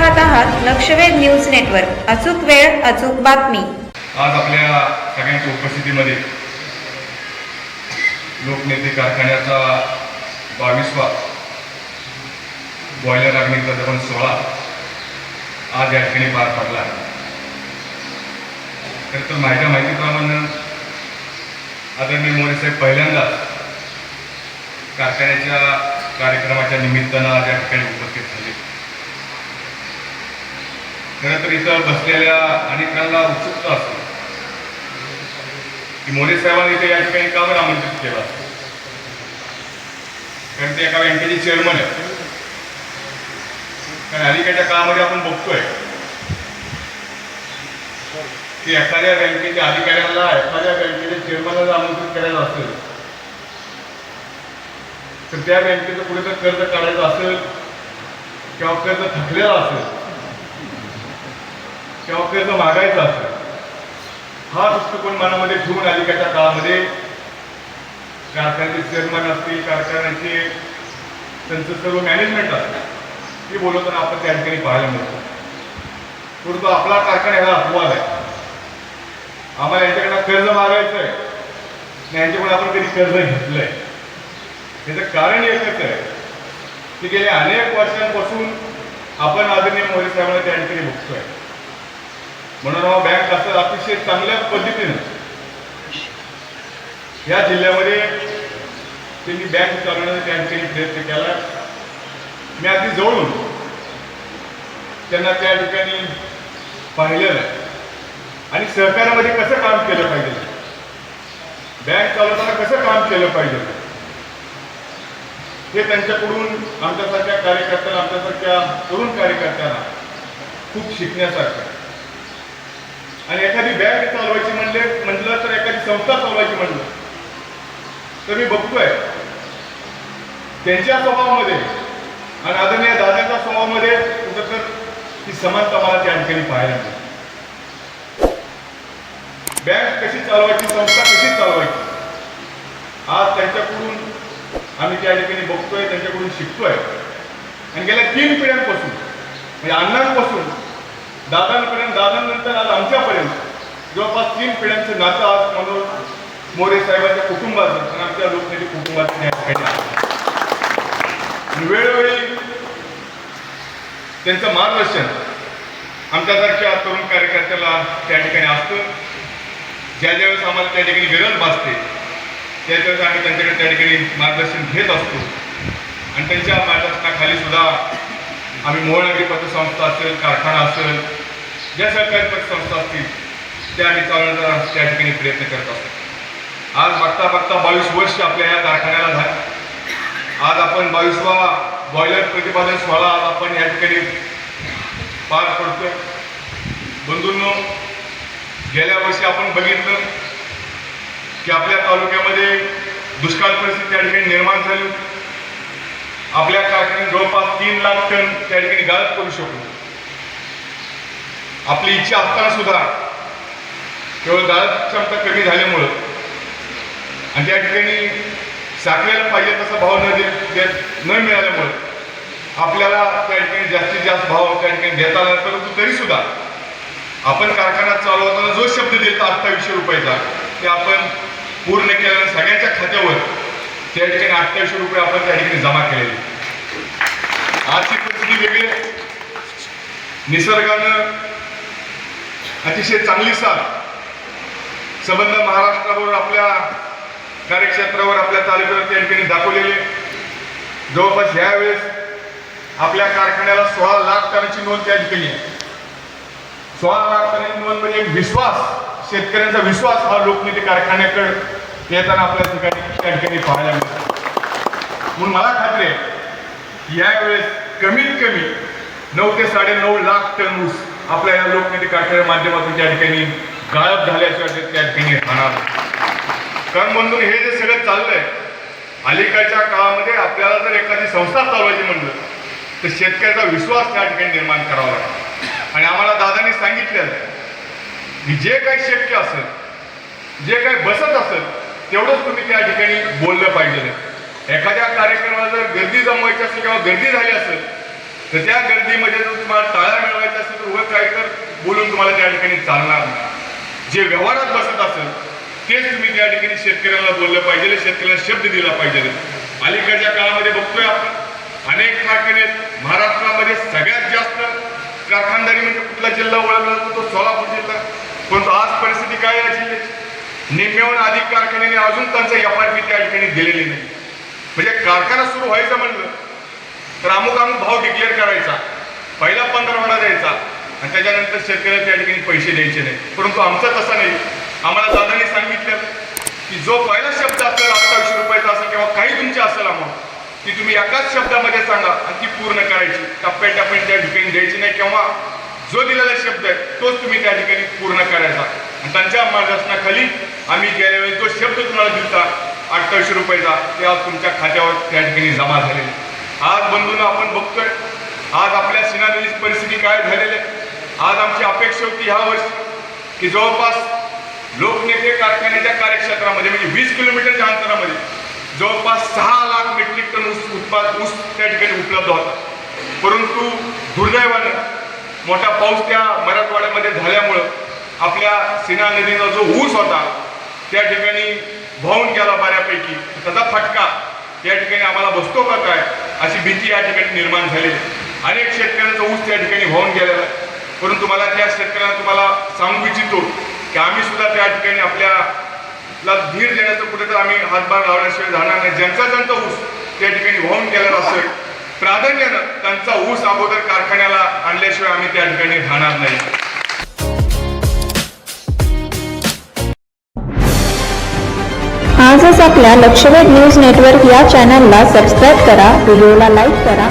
पाहत आहात लक्षवेध news network. अचूक वेळ अचूक बातमी. आज आपल्या सगळ्यांच्या उपस्थितीमध्ये लोकनेते कारखान्याचा बावीसवा बॉयलर अग्नीचा दहन सोहळा आज या ठिकाणी पार पडला आहे. खरं तर माझ्या माहितीप्रमाणे आदरणीय मोरे साहेब पहिल्यांदाच कारखान्याच्या कार्यक्रमाच्या निमित्तानं आज या ठिकाणी उपस्थित झाले खरं तर इथं बसलेल्या अनेकांना उत्सुकता असते. की मोदी साहेबांनी इथे या ठिकाणी का बरं आमंत्रित केलं? कारण ते एका बँकेचे चेअरमन आहेत. कारण अलीकडच्या काळामध्ये आपण बघतोय की एखाद्या बँकेच्या अधिकाऱ्याला एखाद्या बँकेच्या चेअरमनला आमंत्रित करायचं असेल तर त्या बँकेचं पुढे जर कर्ज काढायचं असेल किंवा कर्ज थकलेलं असेल किंवा कर्ज मागायचं असेल हा दृष्टिकोन मनामध्ये ठेवून अलीकडच्या काळामध्ये? कारखान्याचे चेअरमन असतील कारखान्याचे त्यांचं सर्व मॅनेजमेंट असतं ते बोलवताना आपण त्या ठिकाणी पाहायला मिळतो. परंतु आपला कारखाना ह्याला अपवाद आहे. आम्हाला यांच्याकडनं कर्ज मागायचं आहे आणि यांच्याकडून आपण कधी कर्ज घेतलंय. त्याचं कारण एकच आहे की गेल्या अनेक वर्षांपासून आपण आदरणीय मोदी साहेबांना त्या ठिकाणी बघतोय. म्हणून बँक असं अतिशय चांगल्या पद्धतीनं या जिल्ह्यामध्ये त्यांनी बँक चालवण्याचा त्या प्रयत्न केला. मी अगदी जवळून त्यांना त्या ठिकाणी पाहिलेलं आहे. आणि सहकारामध्ये कसं काम केलं पाहिजे? बँक चालवताना कसं काम केलं पाहिजे? हे त्यांच्याकडून आमच्यासारख्या कार्यकर्त्यांना आमच्यासारख्या तरुण कार्यकर्त्यांना खूप शिकण्यासारखं आहे. आणि एखादी बँक चालवायची म्हणले म्हटलं तर एखादी संस्था चालवायची म्हणलं. तर मी बघतोय. त्यांच्या स्वभावामध्ये आणि आदरणीय दादाच्या स्वभावामध्ये कुठं तर ती समानता मला त्या ठिकाणी पाहायला मिळते. बँक कशी चालवायची संस्था कशी चालवायची आज त्यांच्याकडून आम्ही त्या ठिकाणी बघतोय त्यांच्याकडून शिकतोय. आणि गेल्या तीन पिढ्यांपासून म्हणजे अण्णांपासून दादांपर्यंत दादांनंतर जवळपास तीन पिढ्यांचं नातं आज म्हणून मोरे साहेबांच्या कुटुंबाचं आणि म्हणजे आमच्या लोकनेते कुटुंबाचं या ठिकाणी वेळोवेळी त्यांचं मार्गदर्शन आमच्यासारख्या तरुण कार्यकर्त्याला त्या ठिकाणी असतं. ज्या ज्यावेळेस आम्हाला त्या ठिकाणी गरज भासते त्यावेळेस आम्ही त्यांच्याकडे त्या ठिकाणी मार्गदर्शन घेत असतो. आणि त्यांच्या मार्गदर्शनाखाली सुद्धा आम्ही मोहळनगरी पतसंस्था असेल कारखाना असेल ज्या सरकारी पतसंस्था असतील त्या आम्ही त्या ठिकाणी प्रयत्न करत असतो. आज बघता बघता बावीस वर्ष आपल्या या कारखान्याला झाले. आज आपण बावीसवा बॉयलर प्रतिपादन सोहळा आज आपण या ठिकाणी पार पडतोय. बंधूंनो गेल्या वर्षी आपण बघितलं की आपल्या तालुक्यामध्ये दुष्काळ परिस्थिती त्या ठिकाणी निर्माण झाली. आपल्या कारखान्यात जवळपास तीन लाख टन त्या ठिकाणी गाळप करू शकू. आपली इच्छा असताना सुद्धा केवळ गाळप क्षमता कमी झाल्यामुळं. आणि त्या ठिकाणी साखरेला पाहिजे तसा भाव न दे- न मिळाल्यामुळं आपल्याला त्या ठिकाणी जास्तीत जास्त भाव त्या ठिकाणी देता आला परंतु तरी सुद्धा आपण कारखाना चालवताना जो शब्द देतो अठ्ठावीसशे रुपयाचा ते आपण पूर्ण केल्यानं सगळ्यांच्या खात्यावर त्या ठिकाणी अठ्ठावीसशे रुपये आपण त्या ठिकाणी जमा केलेले. आजची परिस्थिती वेगळी निसर्गानं अतिशय चांगली साथ संबंध महाराष्ट्रावर आपल्या कार्यक्षेत्रावर आपल्या तालुक्यावर त्या ठिकाणी दाखवलेले जवळपास ह्यावेळेस आपल्या कारखान्याला सोळा लाख टनाची नोंद त्या ठिकाणी आहे. सोळा लाख टनाची नोंद म्हणजे एक विश्वास शेतकऱ्यांचा विश्वास हा लोकनेते कारखान्याकडे येताना आपल्या ठिकाणी त्या ठिकाणी पाहायला मिळतो. म्हणून मला खात्री आहे यावेळेस कमीत कमी नऊ ते साडेनऊ लाख टन ऊस आपल्या या लोकनेते कारखान्या माध्यमातून त्या ठिकाणी गायब झाल्याशिवाय ते त्या ठिकाणी राहणार कारण म्हणून हे जे सगळं चाललंय अलीकडच्या काळामध्ये आपल्याला जर एखादी संस्था चालवायची म्हणलं तर शेतकऱ्याचा विश्वास त्या ठिकाणी निर्माण करावा लागतो आणि आम्हाला दादांनी सांगितलेलं आहे की जे काही शक्य असेल जे काही बसत असेल तेवढंच तुम्ही त्या ठिकाणी बोललं पाहिजे. एखाद्या कार्यक्रमाला जर गर्दी जमवायची असेल किंवा गर्दी झाली असेल तर त्या गर्दीमध्ये जर तुम्हाला टाळा मिळवायचा असेल तर उभं काय तर बोलून तुम्हाला त्या ठिकाणी चालणार नाही. जे व्यवहारात बसत असेल तेच तुम्ही त्या ठिकाणी शेतकऱ्याला बोललं पाहिजे शेतकऱ्याला शब्द दिला पाहिजे. अलीकडच्या काळामध्ये बघतोय आपण अनेक कारखाने महाराष्ट्रामध्ये सगळ्यात जास्त कारखानदारी म्हणजे कुठला जिल्हा ओळखला जातो तो सोलापूर जिल्हा. परंतु आज परिस्थिती काय या जिल्ह्याची निम्म्याहून अधिक कारखान्याने अजून त्यांचं एफ आर पी त्या ठिकाणी दिलेली नाही. म्हणजे कारखाना सुरू व्हायचं म्हणलं तर अमुक अमुक भाव डिक्लेअर करायचा. पहिला पंधरवडा द्यायचा आणि त्याच्यानंतर शेतकऱ्याला त्या ठिकाणी पैसे द्यायचे नाही. परंतु आमचा तसा नाही. आम्हाला दादाने सांगितलं की जो पहिला शब्द असेल अठ्ठावीसशे रुपयाचा असेल किंवा काही तुमची असेल अमाऊंट ती तुम्ही एकाच शब्दामध्ये सांगा आणि ती पूर्ण करायची. टप्प्याटप्प्याने त्या ठिकाणी द्यायची नाही किंवा जो दिलेला शब्द आहे तोच तुम्ही त्या ठिकाणी पूर्ण करायचा. आणि त्यांच्या मार्गदर्शनाखाली आम्ही गेल्या वेळेस जो शब्द तुम्हाला दिलता अठ्ठावीसशे रुपयाचा ते आज तुमच्या खात्यावर त्या ठिकाणी जमा झालेले. आज बंधून आपण बघतोय आज आपल्या सिन्हा परिस्थिती काय झालेली आहे? आज आमची अपेक्षा होती ह्या वर्षी की जवळपास लोकनेते कारखान्याच्या कार्यक्षेत्रामध्ये म्हणजे वीस किलोमीटरच्या अंतरामध्ये जवळपास सहा लाख मेट्रिक टन ऊस उत्पाद ऊस त्या ठिकाणी उपलब्ध होता. परंतु दुर्दैवानं मोठा पाऊस त्या मराठवाड्यामध्ये झाल्यामुळं आपल्या सिन्हा नदीचा जो ऊस होता त्या ठिकाणी वाहून गेला बऱ्यापैकी. त्याचा फटका या ठिकाणी आम्हाला बसतो का काय अशी भीती या ठिकाणी निर्माण झाली अनेक शेतकऱ्यांचा ऊस त्या ठिकाणी वाहून गेलेला आहे. परंतु मला त्या शेतकऱ्यांना तुम्हाला सांगू इच्छितो की आम्ही सुद्धा त्या ठिकाणी आपल्याला धीर देण्याचं कुठेतरी आम्ही हातभार लावण्याशिवाय जाणार नाही. ज्यांचा ज्यांचा ऊस त्या ठिकाणी वाहून गेलेला असेल प्राधान्यानं त्यांचा ऊस अगोदर कारखान्याला आणल्याशिवाय आम्ही त्या ठिकाणी राहणार नाही. आजच आपल्या लक्षवेध न्यूज नेटवर्क या चॅनलला सबस्क्राईब करा व्हिडिओला लाईक करा